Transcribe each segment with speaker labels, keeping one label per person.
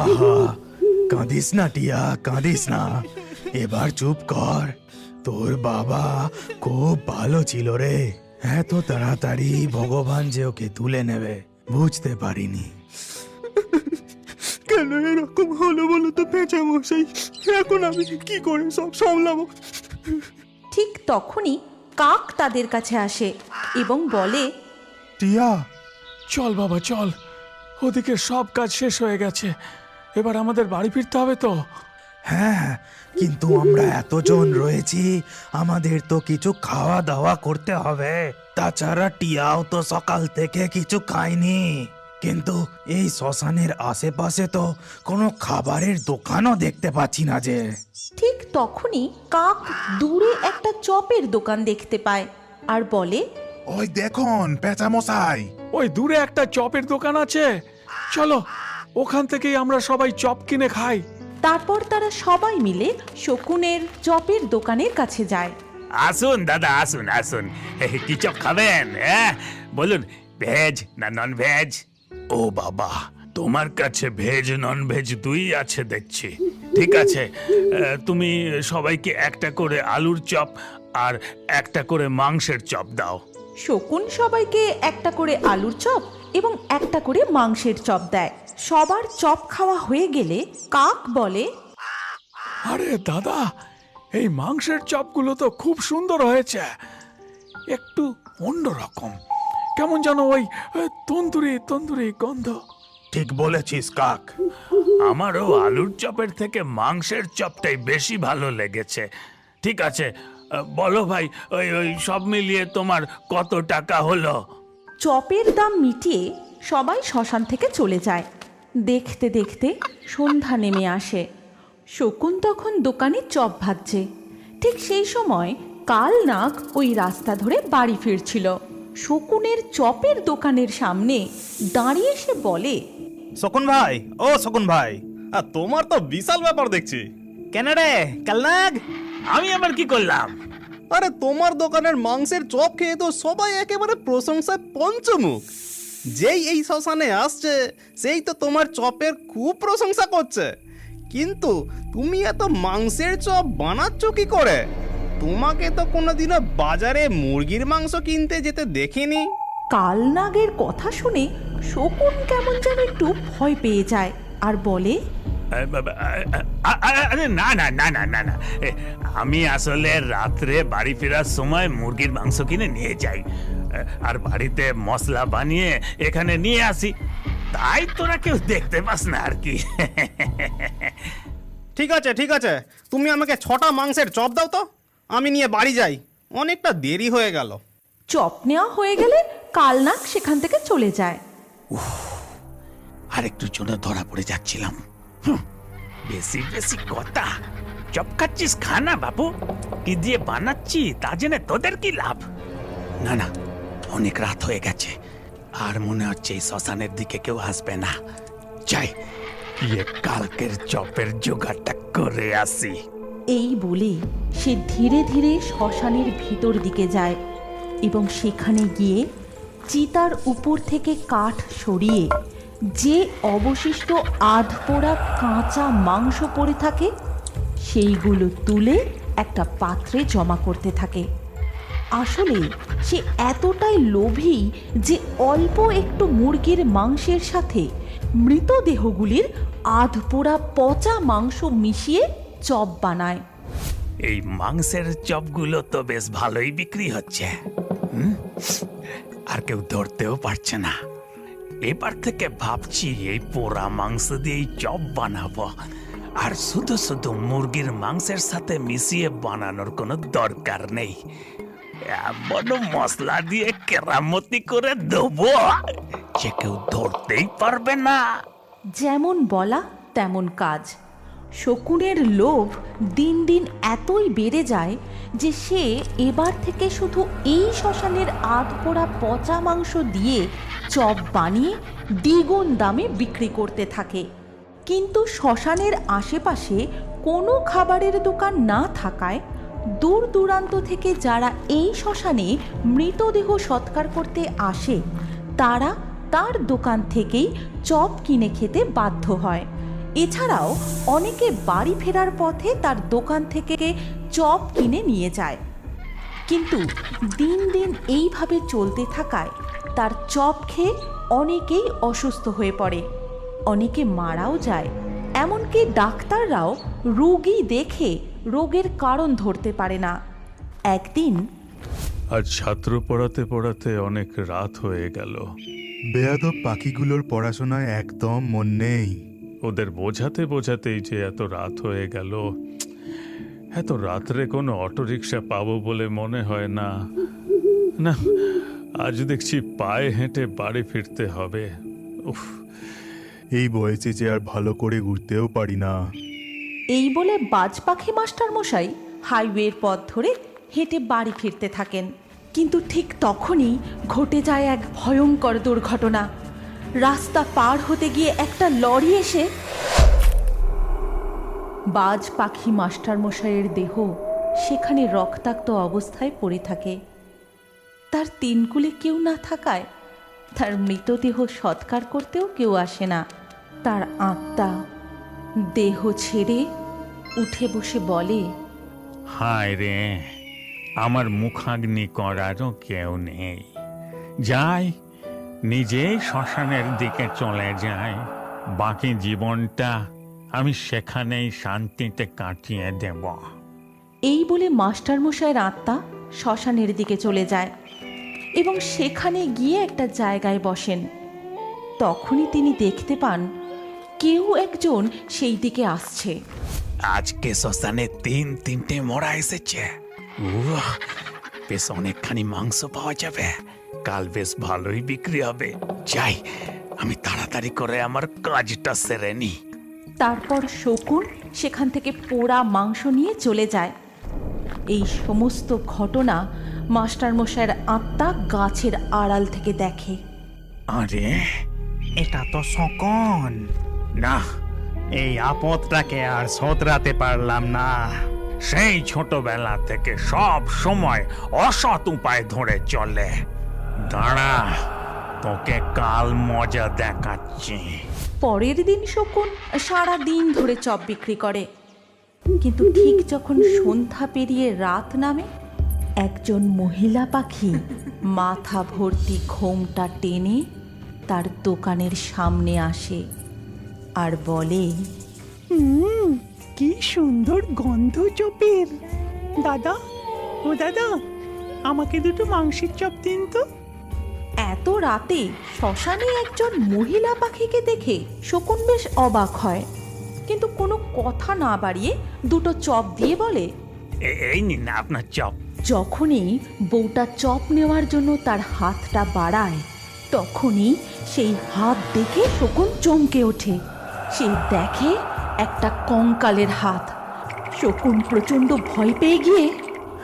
Speaker 1: আহা কাঁদিস না টিয়া কাঁদিস না। এবার চুপ কর। তোর বাবা খুব ভালো ছিল রে। এত তাড়াতাড়ি ভগবান যে ওকে তুলে নেবে বুঝতে পারিনি।
Speaker 2: কেন এরকম হলো বলো তো পেঁচা মশাই এখন আমি কি করে সব সামলাবো?
Speaker 3: ঠিক তখনই কাক তাদের কাছে আসে এবং বলে
Speaker 2: টিয়া
Speaker 4: চল বাবা চল। ওদিকে সব কাজ শেষ হয়ে গেছে। এবার আমাদের বাড়ি ফিরতে হবে তো।
Speaker 1: হ্যাঁ কিন্তু আমরা এতজন রয়েছি আমাদের তো কিছু খাওয়া দাওয়া করতে হবে। তাছাড়া টিয়াও তো সকাল থেকে কিছু খায়নি। কিন্তু এই শ্মশানের আশেপাশে তো কোনো খাবারের দোকানও দেখতে পাচ্ছি না যে।
Speaker 3: ঠিক তখনই কাক দূরে একটা চপের দোকান দেখতে পায় আর বলে
Speaker 5: ওই দেখুন পেঁচা মশাই
Speaker 4: ওই দূরে একটা চপের দোকান আছে। চলো ওখান থেকেই আমরা সবাই চপ কিনে খাই।
Speaker 3: তারপর তারা সবাই মিলে শকুনের চপের দোকানের কাছে যায়।
Speaker 6: আসুন দাদা আসুন আসুন। কি চপ খাবেন হ্যাঁ? বলুন ভেজ না নন ভেজ ও বাবা তোমার কাছে ভেজ নন ভেজ দুই আছে দেখছি। ঠিক আছে তুমি সবাইকে একটা করে আলুর চপ আর একটা করে মাংসের চপ দাও।
Speaker 3: শকুন সবাইকে একটা করে আলুর চপ এবং একটা করে মাংসের চপ দেয়। সবার চপ খাওয়া হয়ে গেলে কাক বলে
Speaker 4: আরে দাদা এই মাংসের চপগুলো তো খুব সুন্দর হয়েছে। একটু অন্যরকম। কেমন যেন ওই তন্দুরি তন্দুরি গন্ধ।
Speaker 1: ঠিক বলেছিস কাক।
Speaker 6: আমারও আলুর চপের থেকে মাংসের চপটাই বেশি ভালো লেগেছে। ঠিক আছে বলো ভাই ওই ওই সব মিলিয়ে তোমার কত টাকা হলো?
Speaker 3: চপের দাম মিটিয়ে সবাই শ্মশান থেকে চলে যায়। দেখতে দেখতে সন্ধ্যা নেমে আসে। শকুন তখন দোকানে চপ ভাজছে। ঠিক সেই সময় কাল নাক ওই রাস্তা ধরে বাড়ি ফিরছিল। শকুনের চপের দোকানের সামনে দাঁড়িয়ে সে বলে
Speaker 2: শকুন ভাই ও শকুন ভাই আর তোমার তো বিশাল ব্যাপার দেখছি।
Speaker 1: কেন রে কালনাগ?
Speaker 6: আমি আবার কি করলাম?
Speaker 2: আরে, তোমার দোকানের মাংসের চপ খেয়ে তো সবাই একেবারে প্রশংসায় পঞ্চমুখ। যেই এই শ্মশানে আসছে, সেই তো তোমার চপের খুব প্রশংসা করছে। কিন্তু তুমি এত মাংসের চপ বানাচ্ছ কি করে? তোমাকে তো কোনোদিনও বাজারে মুরগির মাংস কিনতে যেতে দেখিনি।
Speaker 3: কালনাগের কথা শুনে শকুন কেমন যেন একটু ভয় পেয়ে যায়, আর বলে
Speaker 6: আরে না না না না না না। এ, আমি আসলে রাত্রে বাড়ি ফেরার সময় মুরগির মাংস কিনে নিয়ে যাই। আর বাড়িতে মশলা বানিয়ে এখানে নিয়ে আসি। তাই তোরা কেউ দেখতে পাস না আর কি।
Speaker 2: ঠিক আছে ঠিক আছে। তুমি আমাকে ছটা মাংসের চপ দাও তো। আমি নিয়ে বাড়ি যাই। অনেকটা দেরি হয়ে গেল।
Speaker 3: চপ নেওয়া হয়ে গেলে কালনাগ সেখান থেকে চলে যায়।
Speaker 6: আর একটু জন্য ধরা পড়ে যাচ্ছিলাম। বেশি বেশি কথা। চপ খাচ্ছিস খানা বাবু কি দিয়ে বানাচ্ছি, তা জেনে তোদের কি লাভ? না না, অনেক রাত হয়ে গেছে। আর মনে হচ্ছে এই শ্মশানের দিকে কেউ আসবে না। যাই গিয়ে কালকের চপের জোগাড়টা করে আসি।
Speaker 3: এই বলে সে ধীরে ধীরে শ্মশানের ভিতর দিকে যায় এবং সেখানে গিয়ে চিতার উপর থেকে কাঠ সরিয়ে যে অবশিষ্ট আধপোড়া কাঁচা মাংস পড়ে থাকে, সেইগুলো তুলে একটা পাত্রে জমা করতে থাকে। আসলে সে এতটাই লোভী যে অল্প একটু মুরগির মাংসের সাথে মৃতদেহগুলির আধপোড়া পচা মাংস মিশিয়ে চপ বানায়।
Speaker 6: এই মাংসের চপগুলো তো বেশ ভালোই বিক্রি হচ্ছে। আর কেউ ধরতেও পারছে না। এবার থেকে ভাবছি এই পোড়া মাংস দিয়েই চপ বানাবো। আর শুধু শুধু মুরগির মাংসের সাথে মিশিয়ে বানানোর কোনো দরকার নেই। এমন মশলা দিয়ে কেরামতি করে দেবো। যে কেউ ধরতেই পারবে না।
Speaker 3: যেমন বলা, তেমন কাজ। শকুনের লোভ দিন দিন এতই বেড়ে যায় যে সে এবার থেকে শুধু এই শ্মশানের আধপোড়া পচা মাংস দিয়ে চপ বানিয়ে দ্বিগুণ দামে বিক্রি করতে থাকে। কিন্তু শ্মশানের আশেপাশে কোনো খাবারের দোকান না থাকায় দূর দূরান্ত থেকে যারা এই শ্মশানে মৃতদেহ সৎকার করতে আসে, তারা তার দোকান থেকেই চপ কিনে খেতে বাধ্য হয়। এছাড়াও অনেকে বাড়ি ফেরার পথে তার দোকান থেকে চপ কিনে নিয়ে যায়। কিন্তু দিন দিন এইভাবে চলতে থাকায় তার চপ খেয়ে অনেকেই অসুস্থ হয়ে পড়ে। অনেকে মারাও যায়। এমনকি ডাক্তাররাও রোগী দেখে রোগের কারণ ধরতে পারে না। একদিন
Speaker 4: আজ ছাত্র পড়াতে পড়াতে অনেক রাত হয়ে গেল।
Speaker 5: বেয়াদব পাখিগুলোর পড়াশোনায় একদম মন নেই।
Speaker 4: ওদের বোঝাতে বোঝাতেই যে এত রাত হয়ে গেল। এত রাত্রে কোনো অটোরিকশা পাবো বলে মনে হয় না। না, আজ দেখছি পায়ে হেঁটে বাড়ি ফিরতে হবে। উফ,
Speaker 5: এই বয়সে যে আর ভালো করে ঘুরতেও পারি না।
Speaker 3: এই বলে বাজ পাখি মাস্টার মশাই হাইওয়ের পথ ধরে হেঁটে বাড়ি ফিরতে থাকেন। কিন্তু ঠিক তখনই ঘটে যায় এক ভয়ঙ্কর দুর্ঘটনা। রাস্তা পার হতে গিয়ে একটা লরি এসে বাজ পাখি মাস্টারমশাইয়ের দেহ সেখানে রক্তাক্ত অবস্থায় পড়ে থাকে। তার তিনকুলে কেউ না থাকায় তার মৃতদেহ সৎকার করতেও কেউ আসে না। তার আত্মা দেহ ছেড়ে উঠে বসে বলে,
Speaker 6: হায় রে, আমার মুখাগ্নি করারও কেউ নেই। যাই নিজেই শ্মশানের দিকে চলে যায়। বাকি জীবনটা আমি সেখানেই শান্তিতে কাটিয়ে দেব।
Speaker 3: এই বলে মাস্টারমশাইয়ের আত্মা শ্মশানের দিকে চলে যায় এবং সেখানে গিয়ে একটা জায়গায় বসেন। তখনই তিনি দেখতে পান কেউ একজন সেই দিকে আসছে।
Speaker 6: আজকে শ্মশানে তিন তিনটে মরা এসেছে। উহ, বেশ অনেকখানি মাংস পাওয়া যাবে। কাল বেশ ভালোই বিক্রি হবে। যাই আমি তাড়াতাড়ি করে আমার কাজটা সেরে নিই।
Speaker 3: তারপর শকুন সেখান থেকে পোড়া মাংস নিয়ে চলে যায়। এই সমস্ত ঘটনা মাস্টারমশাইয়ের আত্মা গাছের আড়াল থেকে দেখে।
Speaker 6: আরে,
Speaker 1: এটা তো সকন
Speaker 6: না,
Speaker 1: এই আপদটাকে আর শোধরাতে পারলাম না।
Speaker 6: সেই ছোটবেলা থেকে সব সময় অসৎ উপায় ধরে চলে। দাঁড়া। তোকে কাল মজা দেখাচ্ছি।
Speaker 3: পরের দিন শকুন সারা দিন ধরে চপ বিক্রি করে। কিন্তু ঠিক যখন সন্ধ্যা পেরিয়ে রাত নামে একজন মহিলা পাখি মাথা ভর্তি ঘোমটা টেনে তার দোকানের সামনে আসে আর বলে
Speaker 7: হুম কি সুন্দর গন্ধ চপের। দাদা ও দাদা আমাকে দুটো মাংসের চপ দিন তো।
Speaker 3: এত রাতে শ্মশানে একজন মহিলা পাখিকে দেখে শকুন বেশ অবাক হয়। কিন্তু কোনো কথা না বাড়িয়ে দুটো চপ দিয়ে বলে
Speaker 6: এই নিন আপনার চপ।
Speaker 3: যখনই বউটা চপ নেওয়ার জন্য তার হাতটা বাড়ায় তখনই সেই হাত দেখে শকুন চমকে ওঠে। সে দেখে একটা কঙ্কালের হাত। শকুন প্রচণ্ড ভয় পেয়ে গিয়ে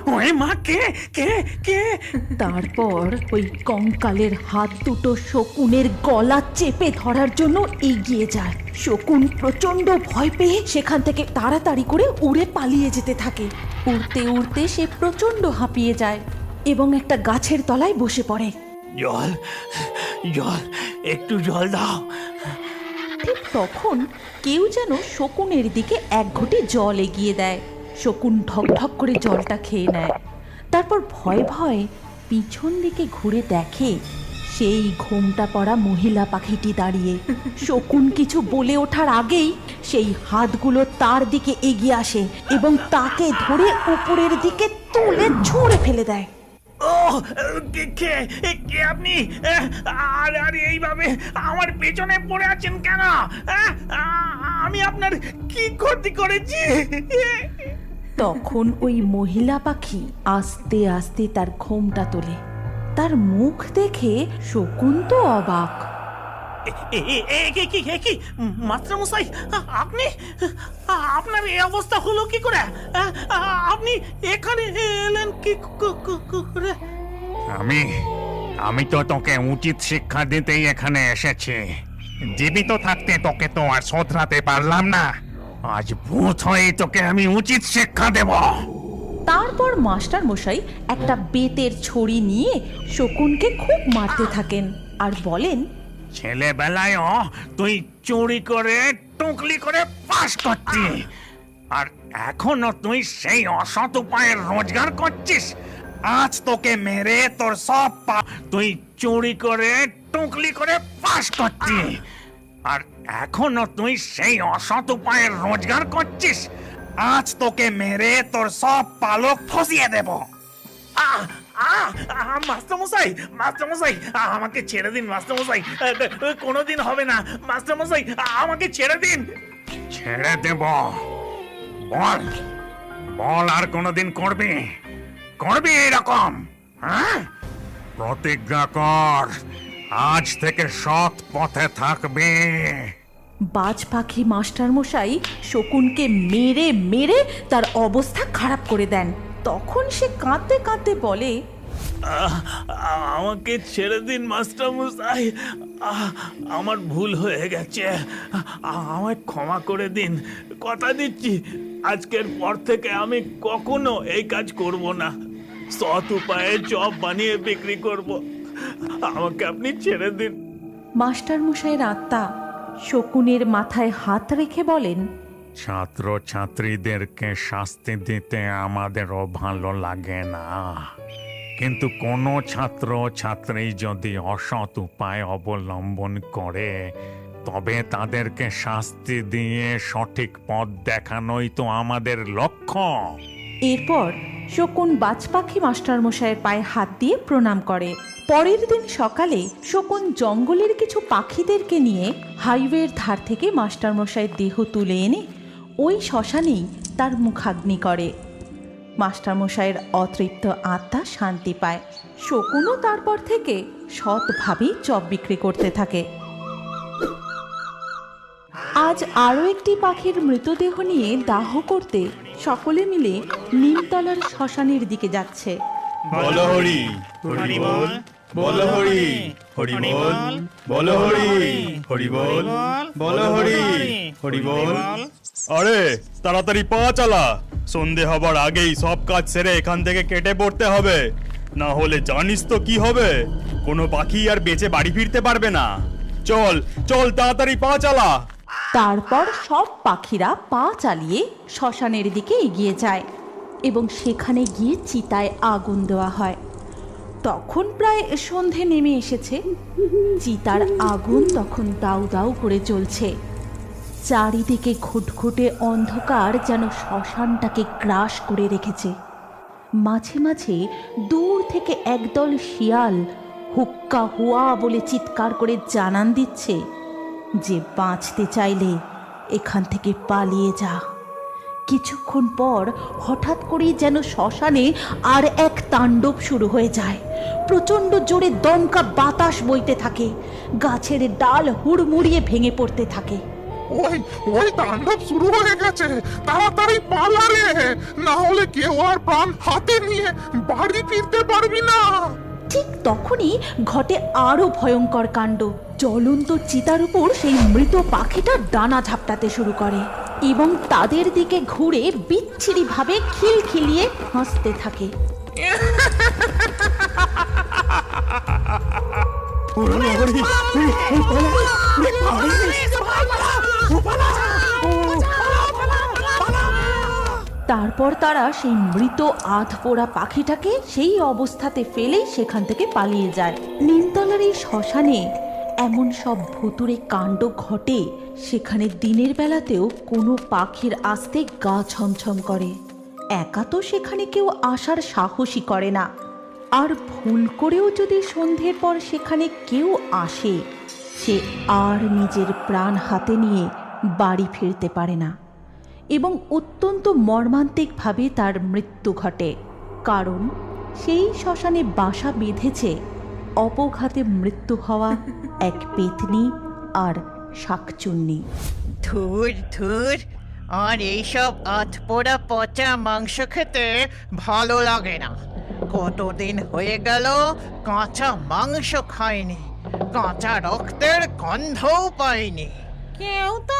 Speaker 6: ওরে মা কে? কে? কে?
Speaker 3: তারপর ওই কঙ্কালের হাত দুটো শকুনের গলা চেপে ধরার জন্য এগিয়ে যায়। শকুন প্রচণ্ড ভয় পেয়ে সেখান থেকে তাড়াতাড়ি করে উড়ে পালিয়ে যেতে থাকে। উড়তে উড়তে সে প্রচণ্ড হাঁপিয়ে যায় এবং একটা গাছের তলায় বসে পড়ে।
Speaker 6: জল জল একটু জল দাও।
Speaker 3: ঠিক তখন কেউ যেন শকুনের দিকে এক ঘটি জল এগিয়ে দেয়। শকুন ঢক ঢক করে জলটা খেয়ে নেয়। তারপর ভয় ভয় পিছন দিকে ঘুরে দেখে সেই ঘোমটা পড়া মহিলা পাখিটি দাঁড়িয়ে। শকুন কিছু বলে ওঠার আগেই সেই হাতগুলো তার দিকে এগিয়ে আসে এবং তাকে ধরে উপরের দিকে তুলে ছুঁড়ে ফেলে দেয়।
Speaker 6: ও কে আপনি? আর আর এইভাবে আমার পেছনে পড়ে আছেন কেন? আমি আপনার কি ক্ষতি করেছি?
Speaker 3: তখন ওই মহিলা পাখি আস্তে আস্তে তার ঘোমটা তোলে। তার মুখ দেখে শকুন তো অবাক।
Speaker 6: এ- এ- এ- কি কি কি? মাস্টার আপনি? আপনার এই অবস্থা হলো কি করে? আপনি এখানে এলেন ক- করে? আমি আমি তো তোকে উচিত শিক্ষা দিতেই এখানে এসেছি। জীবিত থাকতে তোকে তো আর শোধরাতে পারলাম না। আজ ভূত হয়ে তোকে আমি উচিত শিক্ষা দেব।
Speaker 3: তারপর মাস্টার মশাই একটা বেতের ছড়ি নিয়ে শকুনকে খুব মারতে থাকেন আর বলেন
Speaker 6: ছেলেবেলায়ও তুই চুরি করে টুকলি করে পাস করতি আর এখনও তুই সেই অসৎ উপায়ে রোজগার করছিস। আজ তোকে মেরে তোর সব পা তুই চুরি করে টুকলি করে পাস করতি আর এখনও তুই সেই অসৎ উপায়ে রোজগার করছিস? আজ তোকে মেরে তোর সব পালক ফসিয়ে দেব। আহ, মাস্টারমশাই মাস্টারমশাই আমাকে ছেড়ে দিন মাস্টারমশাই। কোনোদিন হবে না। মাস্টারমশাই আমাকে ছেড়ে দিন। ছেড়ে দেব। বল বল আর কোনোদিন করবি? করবি এরকম হ্যাঁ? প্রতিজ্ঞা কর। আজ থেকে সৎ পথে থাকবে।
Speaker 3: বাজ পাখি মাস্টারমশাই শকুনকে মেরে মেরে তার অবস্থা খারাপ করে দেন। তখন সে কাঁদতে কাঁদতে বলে
Speaker 6: আমাকে ছেড়ে দিন মাস্টার মশাই আমার ভুল হয়ে গেছে। আমায় ক্ষমা করে দিন। কথা দিচ্ছি আজকের পর থেকে আমি কখনো এই কাজ করব না। সৎ উপায়ে চপ বানিয়ে বিক্রি করব। আমাকে আপনি ছেড়ে দিন।
Speaker 3: মাস্টারমশাইয়ের আত্মা শকুনের মাথায় হাত রেখে বলেন
Speaker 6: ছাত্র ছাত্রীদেরকে শাস্তি দিতে আমাদেরও ভালো লাগে না। কিন্তু কোনো ছাত্র ছাত্রী যদি অসৎ উপায় অবলম্বন করে তবে তাদেরকে শাস্তি দিয়ে সঠিক পথ দেখানোই তো আমাদের লক্ষ্য।
Speaker 3: এরপর শকুন বাজপাখি মাস্টারমশাইয়ের পায়ে হাত দিয়ে প্রণাম করে। পরের দিন সকালে শকুন জঙ্গলের কিছু পাখিদেরকে নিয়ে হাইওয়ের ধার থেকে মাস্টারমশাইয়ের দেহ তুলে এনে ওই শ্মশানেই তার মুখাগ্নি করে। মাস্টারমশাইয়ের অতৃপ্ত আত্মা শান্তি পায়। শকুনও তারপর থেকে সৎভাবেই চপ বিক্রি করতে থাকে। আজ আরও একটি পাখির মৃতদেহ নিয়ে দাহ করতে সকলে মিলে নিমতলার শ্মশানের দিকে যাচ্ছে।
Speaker 5: বলো হরি হরি বল বলো হরি হরি বল বলো হরি হরি বল বলো হরি হরি বল আরে তাড়াতাড়ি পা চালা। সন্ধে হবার আগেই সব কাজ সেরে এখান থেকে কেটে পড়তে হবে। না হলে জানিস তো কি হবে। কোনো পাখি আর বেঁচে বাড়ি ফিরতে পারবে না। চল চল তাড়াতাড়ি পা চালা।
Speaker 3: তারপর সব পাখিরা পা চালিয়ে শ্মশানের দিকে এগিয়ে যায় এবং সেখানে গিয়ে চিতায় আগুন দেওয়া হয়। তখন প্রায় সন্ধে নেমে এসেছে। চিতার আগুন তখন দাউ দাউ করে জ্বলছে। চারিদিকে ঘুটঘুটে অন্ধকার যেন শ্মশানটাকে গ্রাস করে রেখেছে। মাঝে মাঝে দূর থেকে একদল শিয়াল হুক্কা হুয়া বলে চিৎকার করে জানান দিচ্ছে। যে বাঁচতে চাইলে এখান থেকে পালিয়ে যা। কিছুক্ষণ পর হঠাৎ করেই যেন শ্মশানে আর এক তাণ্ডব শুরু হয়ে যায়। প্রচণ্ড জোরে দমকা বাতাস বইতে থাকে। গাছের ডাল হুড়মুড়িয়ে ভেঙে পড়তে থাকে।
Speaker 8: ওই ওই তাণ্ডব শুরু হয়ে গেছে। তাড়াতাড়ি পালা রে না হলে কেউ আর প্রাণ হাতে নিয়ে বাড়ি ফিরতে পারবি না।
Speaker 3: ঠিক তখনই ঘটে আরও ভয়ঙ্কর কাণ্ড জ্বলন্ত চিতার উপর সেই মৃত পাখিটা ডানা ঝাপটাতে শুরু করে এবং তাদের দিকে ঘুরে বিচ্ছিরিভাবে খিলখিলিয়ে হাসতে থাকে তারপর তারা সেই মৃত আধপোড়া পাখিটাকে সেই অবস্থাতে ফেলেই সেখান থেকে পালিয়ে যায়। নিমতলার এই শ্মশানে এমন সব ভুতুরে কাণ্ড ঘটে, সেখানে দিনের বেলাতেও কোনো পাখির আসতে গা ছমছম করে। একা তো সেখানে কেউ আসার সাহসই করে না। আর ভুল করেও যদি সন্ধ্যের পর সেখানে কেউ আসে, সে আর নিজের প্রাণ হাতে নিয়ে বাড়ি ফিরতে পারে না। এবং অত্যন্ত মর্মান্তিকভাবে তার মৃত্যু ঘটে। কারণ সেই শ্মশানে বাসা বেঁধেছে অপঘাতে মৃত্যু হওয়া এক পেতনি আর শাকচুন্নি।
Speaker 9: ধুর ধুর আর এইসব আধপোড়া পচা মাংস খেতে ভালো লাগে না। কতদিন হয়ে গেল কাঁচা মাংস খাইনি কাঁচা রক্তের গন্ধও পাইনি।
Speaker 10: কেউ তো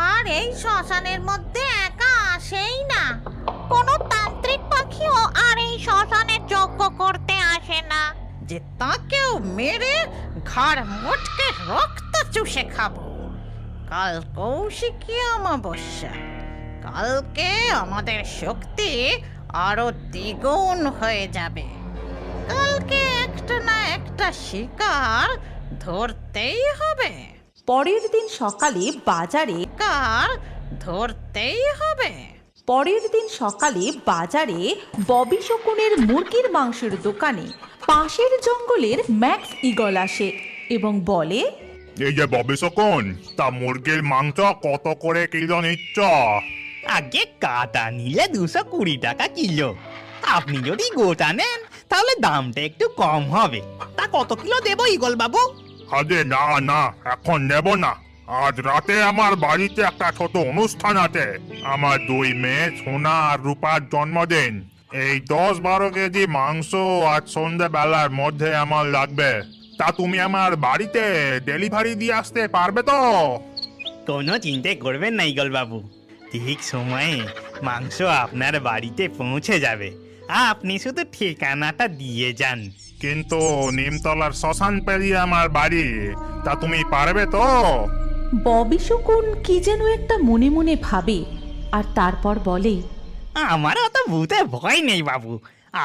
Speaker 10: আর এই শ্মশানের মধ্যে একা আসেই না। কোনো তান্ত্রিক পাখিও আর এই শ্মশানে যজ্ঞ করতে আসে না। যে তাকেও মেরে ঘাড় মোটকে রক্ত চুষে খাব। কাল কৌশিকী অমাবস্যা। কালকে আমাদের শক্তি আরও দ্বিগুণ হয়ে যাবে। কালকে একটা না একটা শিকার ধরতেই হবে।
Speaker 3: পরের দিন সকালে বাজারে
Speaker 10: কার ধরতেই হবে।
Speaker 3: পরের দিন সকালে বাজারে ববি শকুনের মুরগির মাংসের দোকানে পাশের জঙ্গলের ম্যাক্স ইগল আসে এবং বলে
Speaker 8: এই যে ববে সকন তা মুরগির মাংস কত করে কিলো নিচ্ছ?
Speaker 11: আগে কাটা নিলে দুশো কুড়ি টাকা কিলো। আপনি যদি গোটা নেন তাহলে দামটা একটু কম হবে। তা কত কিলো দেবো ইগল বাবু
Speaker 8: আরে না না, এখন নেব না। আজ রাতে আমার বাড়িতে একটা ছোট অনুষ্ঠান আছে। আমার দুই মেয়ে সোনা আর রূপার জন্মদিন। এই দশ বারো কেজি মাংস আজ সন্ধ্যেবেলার মধ্যে আমার লাগবে। তা তুমি আমার বাড়িতে ডেলিভারি দিয়ে আসতে পারবে তো?
Speaker 11: কোনো চিন্তা করবেন না ইগল বাবু। ঠিক সময়ে মাংস আপনার বাড়িতে পৌঁছে যাবে। আপনি শুধু ঠিকানাটা দিয়ে যান।
Speaker 8: কিন্তু নিমতলার শ্মশান পেরিয়ে আমার বাড়ি তা তুমি পারবে তো?
Speaker 3: ববি শকুন কি যেন একটা মনে মনে ভাবে আর তারপর বলে
Speaker 11: আমার অত ভূতে ভয় নেই বাবু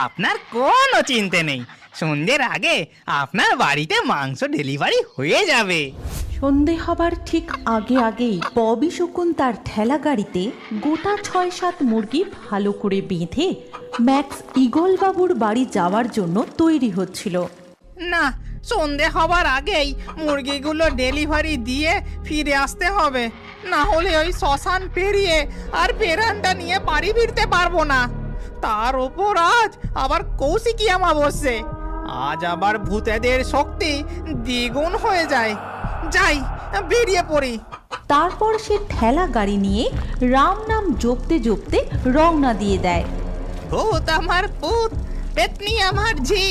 Speaker 11: আপনার কোনো চিন্তা নেই। সন্ধ্যের আগে আপনার বাড়িতে মাংস ডেলিভারি হয়ে যাবে।
Speaker 3: সন্ধে হবার ঠিক আগে আগেই ববি শকুন তার ঠেলা গাড়িতে গোটা ছয় সাত মুরগি ভালো করে বেঁধে ম্যাক্স ইগল বাবুর বাড়ি যাওয়ার জন্য তৈরি হচ্ছিল।
Speaker 2: না, সন্ধে হবার আগেই মুরগিগুলো ডেলিভারি দিয়ে ফিরে আসতে হবে। না হলে ওই শ্মশান পেরিয়ে আর পেরানটা নিয়ে বাড়ি ফিরতে পারব না। তার ওপর আজ আবার কৌশিকী অমাবস্যে আজ আবার ভূতেদের শক্তি দ্বিগুণ হয়ে যায়। যাই বেরিয়ে পড়ি।
Speaker 3: তারপর সে ঠেলা গাড়ি নিয়ে রাম নাম জপতে জপতে রওনা দিয়ে দেয়।
Speaker 2: ভূত আমার পুত পেতনি আমার ঝি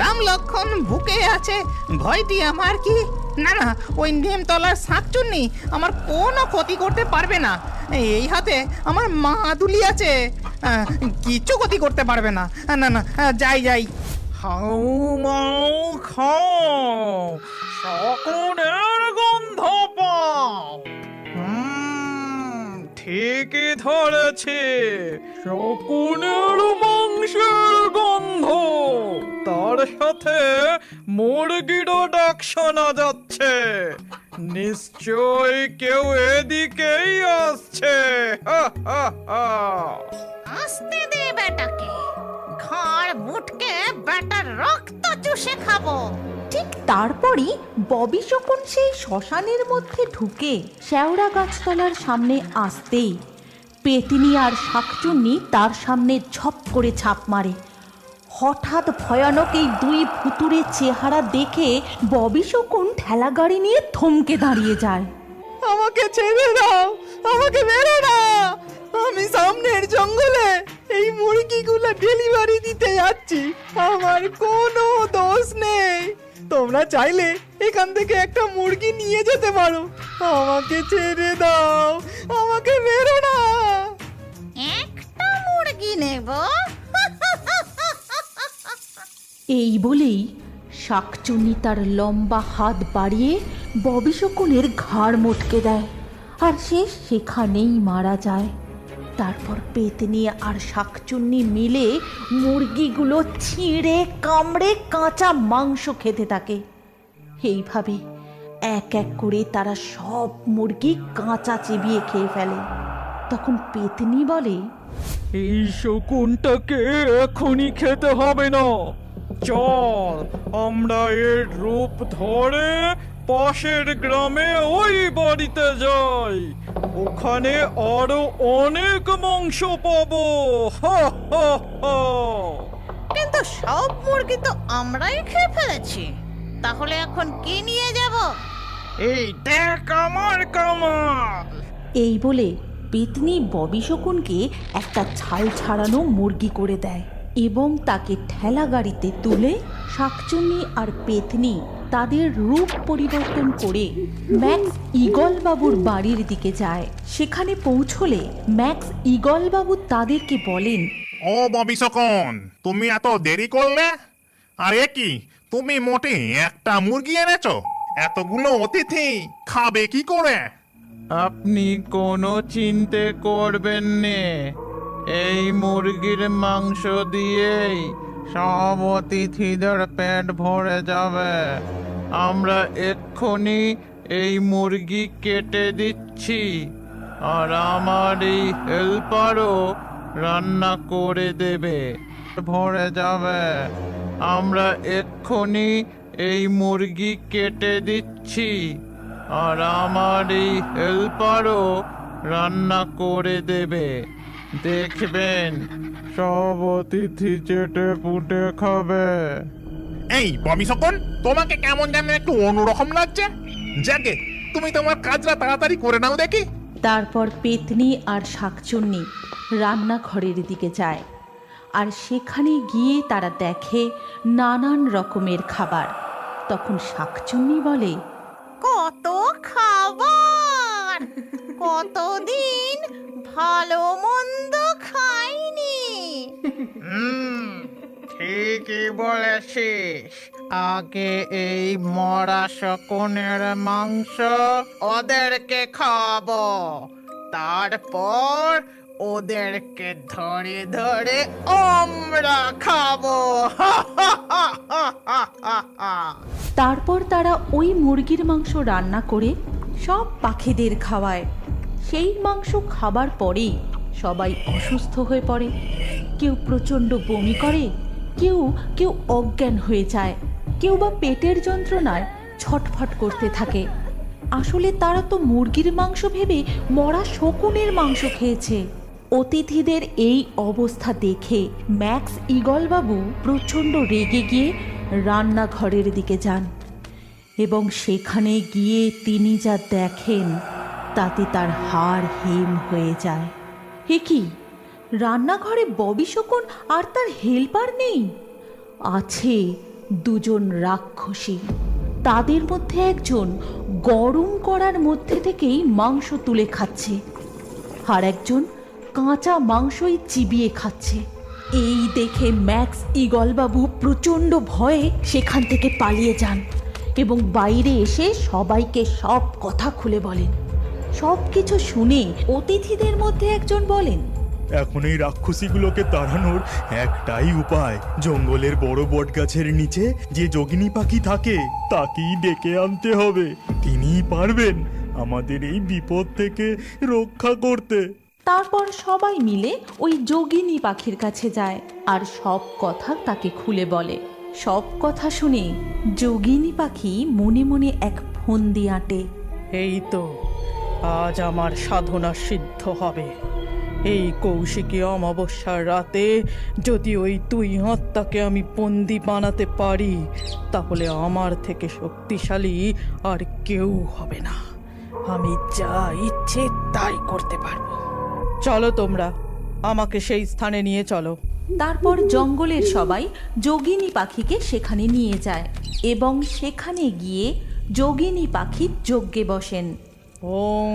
Speaker 2: রাম লক্ষণ বুকে আছে ভয়টি আমার কি? না না ওই নিমতলার শাকচুন্নি আমার কোনো ক্ষতি করতে পারবে না। এই হাতে আমার মা দুলি আছে কিচ্ছু ক্ষতি করতে পারবে না। না না যাই যাই।
Speaker 12: হাউ মাউ খাও। শকুনের গন্ধ পাও। ঠিকই ধরেছে। শকুনের মাংসের গন্ধ। তার সাথে মুরগিরও ডাক শোনা যাচ্ছে। নিশ্চয় কেউ এদিকেই আসছে।
Speaker 9: আসতে দে বেটাকে। ঘাড় মুটকে বেটার রক্ত চুষে খাব।
Speaker 3: ঠিক তারপরই ববি শকুন সেই শ্মশানের মধ্যে ঢুকে শেওড়া গাছতলার সামনে আসতেই পেতিনি আর শাকচুন্নি তার সামনে ঝপ করে ছাপ মারে। হঠাৎ ভয়ানক এই দুই ভুতুরে চেহারা দেখে ববি শকুন ঠেলা গাড়ি নিয়ে থমকে দাঁড়িয়ে যায়।
Speaker 2: আমাকে ছেড়ে দাও, আমাকে মেরো না আমি সামনের জঙ্গলে এই মুরগিগুলো ডেলিভারি দিতে যাচ্ছি। আমার কোনো দোষ নেই। তোমরা চাইলে এখান থেকে একটা মুরগি নিয়ে যেতে পারো। আমাকে ছেড়ে দাও আমাকে মেরো না।
Speaker 9: একটা মুরগি নেব।
Speaker 3: এই বলেই শাকচুনি তার লম্বা হাত বাড়িয়ে ববি শকুনের ঘাড় মটকে দেয় আর সে সেখানেই মারা যায়। তারপর পেতনি আর শাকচুন্নি মিলে মুরগিগুলো ছিঁড়ে, কামড়ে কাঁচা মাংস খেতে থাকে। এইভাবে এক এক করে তারা সব মুরগি কাঁচা চিবিয়ে খেয়ে ফেলে। তখন পেতনি বলে,
Speaker 12: এই শকুনটাকে এখনই খেতে হবে না। চল, আমরা এর রূপ ধরে পাশের গ্রামে ওই বাড়িতে যাই। ওখানে আরও অনেক মাংস পাবো।
Speaker 9: কিন্তু সব মুরগি তো আমরাই খেয়ে ফেলেছি। তাহলে এখন কি নিয়ে যাব?
Speaker 12: এই দেখ আমার কামাল।
Speaker 3: এই বলে পেতনি ববি শকুনকে একটা ছাল ছাড়ানো মুরগি করে দেয় এবং তাকে ঠেলা গাড়িতে তুলে শাকচুন্নি আর পেতনি তাদের রূপ পরিবর্তন করে ম্যাক্স ইগল বাবুর বাড়ির দিকে যায়। সেখানে পৌঁছলে ম্যাক্স ইগল বাবু তাদেরকে বলেন
Speaker 8: ও ববি সকন তুমি এত দেরি করলে? আর এ কি তুমি মোটে একটা মুরগি এনেছো? এতগুলো অতিথি খাবে কি করে?
Speaker 13: আপনি কোনো চিন্তে করবেন নে। এই মুরগির মাংস দিয়েই সব অতিথিদের পেট ভরে যাবে। আমরা এক্ষুনি এই মুরগি কেটে দিচ্ছি। আর আমার এই হেল্পারও রান্না করে দেবে। ভরে যাবে। আমরা এক্ষুনি এই মুরগি কেটে দিচ্ছি। আর আমার এই হেল্পারও রান্না করে দেবে। দেখবেন, সব অতিথি চেটে পুটে খাবে।
Speaker 8: এই বমি সকল তোমাকে কেমন যেন একটু অন্যরকম লাগছে। যাকে তুমি তোমার কাজটা তাড়াতাড়ি করে নাও দেখি।
Speaker 3: তারপর পেতনি আর শাকচুন্নি রান্নাঘরের দিকে যায়। আর সেখানে গিয়ে তারা দেখে নানান রকমের খাবার। তখন শাকচুন্নি বলে
Speaker 10: কত খাবার! কতদিন ভালো মন্দ খাইনি?
Speaker 13: হুম ঠিকই বলেছিস। আগে এই মরা শকুনের মাংস ওদেরকে খাব। তারপর ওদেরকে ধরে ধরে আমরা খাব।
Speaker 3: তারপর তারা ওই মুরগির মাংস রান্না করে সব পাখিদের খাওয়ায়। সেই মাংস খাবার পরেই সবাই অসুস্থ হয়ে পড়ে। কেউ প্রচণ্ড বমি করে কেউ কেউ অজ্ঞান হয়ে যায়। কেউ বা পেটের যন্ত্রণায় ছটফট করতে থাকে। আসলে তারা তো মুরগির মাংস ভেবে মরা শকুনের মাংস খেয়েছে। অতিথিদের এই অবস্থা দেখে ম্যাক্স ইগলবাবু প্রচণ্ড রেগে গিয়ে রান্নাঘরের দিকে যান এবং সেখানে গিয়ে তিনি যা দেখেন তাতে তার হাড় হিম হয়ে যায়। হে কি? রান্নাঘরে ববি শকুন আর তার হেল্পার নেই। আছে দুজন রাক্ষসী। তাদের মধ্যে একজন গরম করার মধ্যে থেকেই মাংস তুলে খাচ্ছে আর একজন কাঁচা মাংসই চিবিয়ে খাচ্ছে। এই দেখে ম্যাক্স ইগলবাবু প্রচণ্ড ভয়ে সেখান থেকে পালিয়ে যান এবং বাইরে এসে সবাইকে সব কথা খুলে বলেন। সব কিছু শুনে অতিথিদের মধ্যে একজন বলেন
Speaker 5: এখন এই রাক্ষসীগুলোকে তাড়ানোর একটাই উপায়। জঙ্গলের বড় বট গাছের নিচে যে যোগিনী পাখি থাকে তাকেই ডেকে আনতে হবে। তিনিই পারবেন আমাদের এই বিপদ থেকে রক্ষা করতে।
Speaker 3: তারপর সবাই মিলে ওই যোগিনী পাখির কাছে যায় আর সব কথা তাকে খুলে বলে। সব কথা শুনে যোগিনী পাখি মনে মনে এক ফন্দি আঁটে।
Speaker 12: এই তো আজ আমার সাধনা সিদ্ধ হবে। এই কৌশিকী অমাবস্যার রাতে যদি ওই তুই আত্মাকে আমি বন্দি বানাতে পারি, তাহলে আমার থেকে শক্তিশালী আর কেউ হবে না। আমি যা ইচ্ছে তাই করতে পারব। চলো তোমরা, আমাকে সেই স্থানে নিয়ে চলো।
Speaker 3: তারপর জঙ্গলের সবাই যোগিনী পাখিকে সেখানে নিয়ে যায় এবং সেখানে গিয়ে যোগিনী পাখি যজ্ঞে বসেন।
Speaker 12: ওং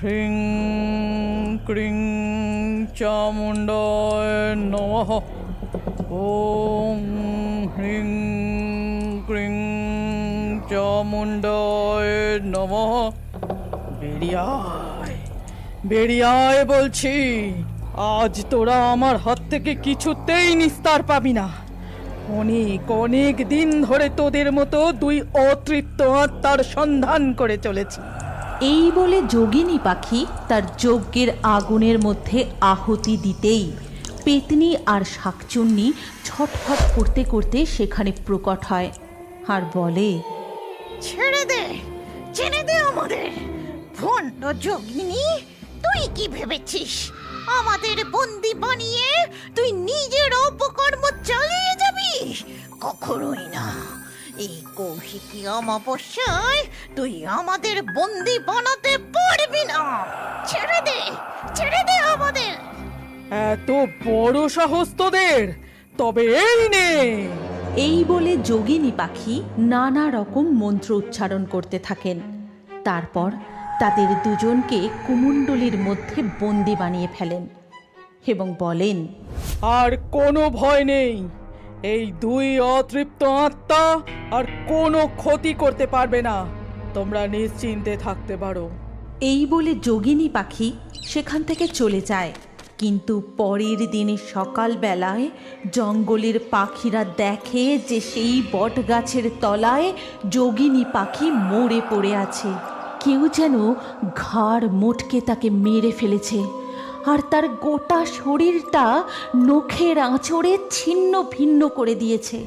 Speaker 12: হ্রিং ক্রিং চামুণ্ডায় নমঃ ওং হ্রিং ক্রিং চামুণ্ডায় নমঃ বেরিয়ায় বেরিয়ায় বলছি, আজ তোরা আমার হাত থেকে কিছুতেই নিস্তার পাবি না। অনেক অনেক দিন ধরে তোদের মতো দুই অতৃপ্ত আত্মার সন্ধান করে চলেছি।
Speaker 3: এই বলে যোগিনী পাখি তার যজ্ঞের আগুনের মধ্যে আহুতি দিতেই পেতনি আর শাকচুন্নি ছটফট করতে করতে সেখানে প্রকট হয় আর বলে,
Speaker 10: ছেড়ে দে ছেড়ে দে আমাদের। ভণ্ড যোগিনী, তুই কি ভেবেছিস? আমাদের বন্দি বানিয়ে তুই নিজের অপকর্ম চালিয়ে যাবি? কখনোই না। এই কৌশিকী অমাবস্যায় তুই আমাদের বন্দি বানাতে পারবি না। ছেড়ে দে ছেড়ে দে আমাদের।
Speaker 12: এত বড় সাহস তোদের তবে এই নে।
Speaker 3: এই বলে যোগিনী পাখি নানা রকম মন্ত্র উচ্চারণ করতে থাকেন। তারপর তাদের দুজনকে কুমণ্ডলীর মধ্যে বন্দি বানিয়ে ফেলেন এবং বলেন
Speaker 12: আর কোনো ভয় নেই। এই দুই অতৃপ্ত আত্মা আর কোনো ক্ষতি করতে পারবে না। তোমরা নিশ্চিন্তে থাকতে পারো।
Speaker 3: এই বলে যোগিনী পাখি সেখান থেকে চলে যায়। কিন্তু পরের দিনে সকালবেলায় জঙ্গলের পাখিরা দেখে যে সেই বট গাছের তলায় যোগিনী পাখি মরে পড়ে আছে। কেউ যেন ঘাড় মোটকে তাকে মেরে ফেলেছে। আর তার গোটা শরীরটা নখের আঁচড়ে ছিন্ন ভিন্ন করে দিয়েছে।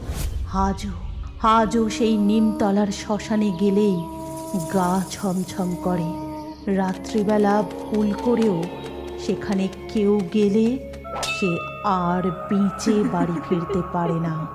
Speaker 3: আজও আজও সেই নিমতলার শ্মশানে গেলেই গা ছমছম করে। রাত্রিবেলা ভুল করেও সেখানে কেউ গেলে সে আর বেঁচে বাড়ি ফিরতে পারে না।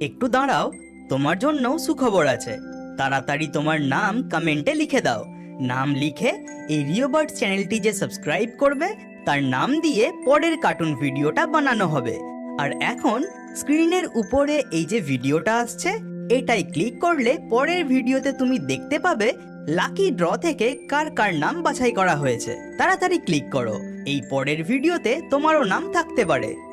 Speaker 14: একটু দাঁড়াও, তোমার জন্য সুখবর আছে। তাড়াতাড়ি তোমার নাম কমেন্টে লিখে দাও। নাম লিখে এই রিওবার্ড চ্যানেলটি যে সাবস্ক্রাইব করবে, তার নাম দিয়ে পরের কার্টুন ভিডিওটা বানানো হবে। আর এখন স্ক্রিনের উপরে এই যে ভিডিওটা আসছে, এটাই ক্লিক করলে পরের ভিডিওতে তুমি দেখতে পাবে লাকি ড্র থেকে কার কার নাম বাছাই করা হয়েছে। তাড়াতাড়ি ক্লিক করো। এই পরের ভিডিওতে তোমারও নাম থাকতে পারে।